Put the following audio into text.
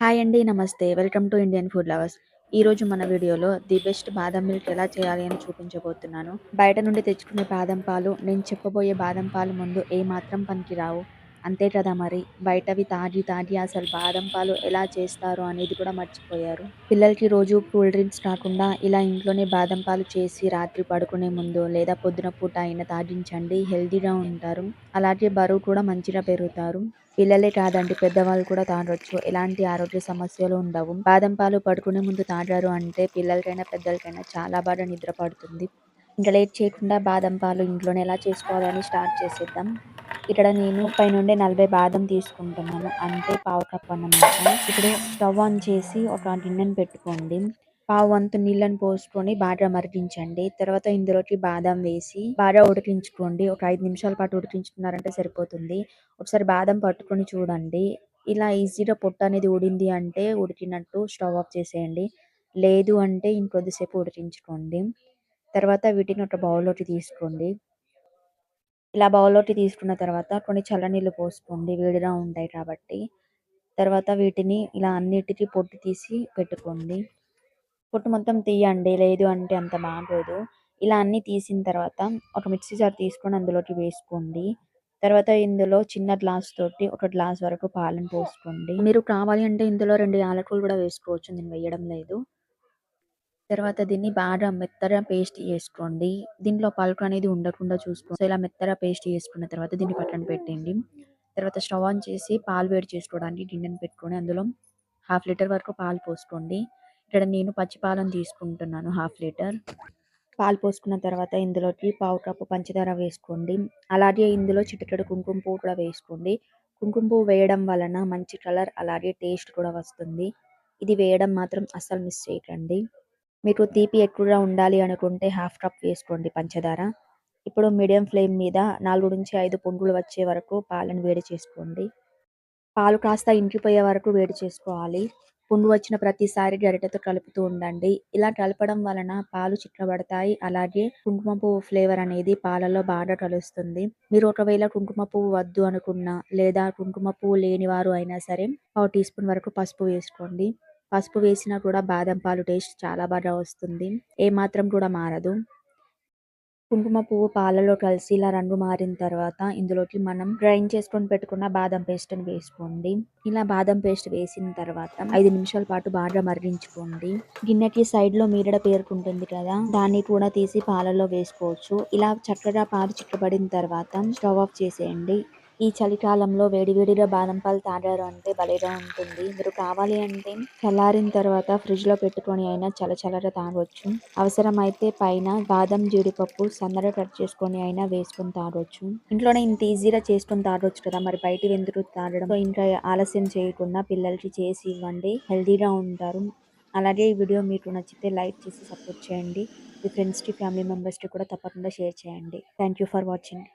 Hi అండి. నమస్తే. Welcome to Indian food lovers. ఈరోజు మన వీడియోలో ది బెస్ట్ బాదం మిల్క్ ఎలా చేయాలి అని చూపించబోతున్నాను. బయట నుండి తెచ్చుకునే బాదం పాలు, నేను చెప్పబోయే బాదం పాలు ముందు ఏమాత్రం పనికిరావు. అంతే కదా మరి. బయటవి తాగి తాగి అసలు బాదం పాలు ఎలా చేస్తారు అనేది కూడా మర్చిపోయారు. పిల్లలకి రోజు కూల్ డ్రింక్స్ కాకుండా ఇలా ఇంట్లోనే బాదం పాలు చేసి రాత్రి పడుకునే ముందు లేదా పొద్దున పూట అయినా తాగించండి. హెల్తీగా ఉంటారు. అలాగే బరువు కూడా మంచిగా పెరుగుతారు. పిల్లలే కాదండి పెద్దవాళ్ళు కూడా తాగొచ్చు. ఎలాంటి ఆరోగ్య సమస్యలు ఉండవు. బాదం పాలు పడుకునే ముందు తాగారు అంటే పిల్లలకైనా పెద్దలకైనా చాలా బాగా నిద్ర పడుతుంది. ఇంకా లేట్ చేయకుండా బాదం పాలు ఇంట్లోనే ఎలా చేసుకోవాలని స్టార్ట్ చేసేద్దాం. ఇక్కడ నేను ముప్పై నుండి నలభై బాదం తీసుకుంటున్నాను. అంటే పావు కప్ అన్నమాట. ఇప్పుడు స్టవ్ ఆన్ చేసి ఒక గిన్నెను పెట్టుకోండి. పావు వంతు నీళ్ళని పోసుకొని బాగా మరిగించండి. తర్వాత ఇందులోకి బాదం వేసి బాగా ఉడికించుకోండి. ఒక ఐదు నిమిషాల పాటు ఉడికించుకున్నారంటే సరిపోతుంది. ఒకసారి బాదం పట్టుకొని చూడండి. ఇలా ఈజీగా పొట్టు అనేది ఊడింది అంటే ఉడికినట్టు స్టవ్ ఆఫ్ చేసేయండి. లేదు అంటే ఇంకొద్దిసేపు ఉడికించుకోండి. తర్వాత వీటిని ఒక బౌల్లోకి తీసుకోండి. ఇలా బౌల్లోకి తీసుకున్న తర్వాత కొన్ని చల్లనీళ్ళు పోసుకోండి. వేడిగా ఉంటాయి కాబట్టి. తర్వాత వీటిని ఇలా అన్నిటికీ పొట్టు తీసి పెట్టుకోండి. పొట్టు మొత్తం తీయండి. లేదు అంటే అంత బాగోదు. ఇలా అన్నీ తీసిన తర్వాత ఒక మిక్సీ జార్ తీసుకొని అందులోకి వేసుకోండి. తర్వాత ఇందులో చిన్న గ్లాస్ తోటి ఒక గ్లాస్ వరకు పాలను పోసుకోండి. మీరు కావాలి అంటే ఇందులో రెండు యాలకులు కూడా వేసుకోవచ్చు. నేను వేయడం లేదు. తర్వాత దీన్ని బాగా మెత్తగా పేస్ట్ చేసుకోండి. దీంట్లో పలుకు అనేది ఉండకుండా చూసుకోండి. ఇలా మెత్తగా పేస్ట్ చేసుకున్న తర్వాత దీన్ని పక్కన పెట్టండి. తర్వాత స్టవ్ ఆన్ చేసి పాలు వేడి చేసుకోవడానికి గిన్నెను పెట్టుకొని అందులో హాఫ్ లీటర్ వరకు పాలు పోసుకోండి. ఇక్కడ నేను పచ్చి పాలను తీసుకుంటున్నాను హాఫ్ లీటర్. పాలు పోసుకున్న తర్వాత ఇందులోకి పావు కప్పు పంచదార వేసుకోండి. అలాగే ఇందులో చిటికెడు కుంకుమ పువ్వు కూడా వేసుకోండి. కుంకుమ పువ్వు వేయడం వలన మంచి కలర్ అలాగే టేస్ట్ కూడా వస్తుంది. ఇది వేయడం మాత్రం అస్సలు మిస్ చేయకండి. మీకు తీపి ఎక్కువగా ఉండాలి అనుకుంటే హాఫ్ కప్ వేసుకోండి పంచదార. ఇప్పుడు మీడియం ఫ్లేమ్ మీద నాలుగు నుంచి ఐదు పొంగులు వచ్చే వరకు పాలను వేడి చేసుకోండి. పాలు కాస్త ఇంకిపోయే వరకు వేడి చేసుకోవాలి. పొంగు వచ్చిన ప్రతిసారి గరిటెతో కలుపుతూ ఉండండి. ఇలా కలపడం వలన పాలు చిక్కబడతాయి. అలాగే కుంకుమ పువ్వు ఫ్లేవర్ అనేది పాలలో బాగా కలుస్తుంది. మీరు ఒకవేళ కుంకుమ పువ్వు వద్దు అనుకున్నా లేదా కుంకుమ పువ్వు లేనివారు అయినా సరే పావు టీ స్పూన్ వరకు పసుపు వేసుకోండి. పసుపు వేసినా కూడా బాదం పాలు టేస్ట్ చాలా బాగా వస్తుంది. ఏమాత్రం కూడా మారదు. కుంకుమ పువ్వు పాలలో కలిసి ఇలా రంగు మారిన తర్వాత ఇందులోకి మనం గ్రైండ్ చేసుకొని పెట్టుకున్న బాదం పేస్ట్ని వేసుకోండి. ఇలా బాదం పేస్ట్ వేసిన తర్వాత ఐదు నిమిషాల పాటు బాగా మరిగించుకోండి. గిన్నెకి సైడ్లో మీరడ పేరుకుంటుంది కదా దాన్ని కూడా తీసి పాలలో వేసుకోవచ్చు. ఇలా చక్కగా పాలు చిక్కబడిన తర్వాత స్టవ్ ఆఫ్ చేసేయండి. ఈ చలికాలంలో వేడివేడిగా బాదం పాలు తాగారు అంటే భలేగా ఉంటుంది. మీరు కావాలి అంటే చల్లారిన తర్వాత ఫ్రిడ్జ్లో పెట్టుకొని అయినా చలచలగా తాగొచ్చు. అవసరమైతే పైన బాదం జీడిపప్పు సన్నగా కట్ చేసుకొని అయినా వేసుకొని తాగొచ్చు. ఇంట్లోనే ఇంత ఈజీగా చేసుకొని తాగొచ్చు కదా మరి బయట ఎందుకు తాగడం ఇంకా ఆలస్యం చేయకుండా పిల్లలకి చేసి ఇవ్వండి. హెల్దీగా ఉంటారు. అలాగే ఈ వీడియో మీకు నచ్చితే లైక్ చేసి సపోర్ట్ చేయండి. మీ ఫ్రెండ్స్కి ఫ్యామిలీ మెంబర్స్కి కూడా తప్పకుండా షేర్ చేయండి. Thank you for watching.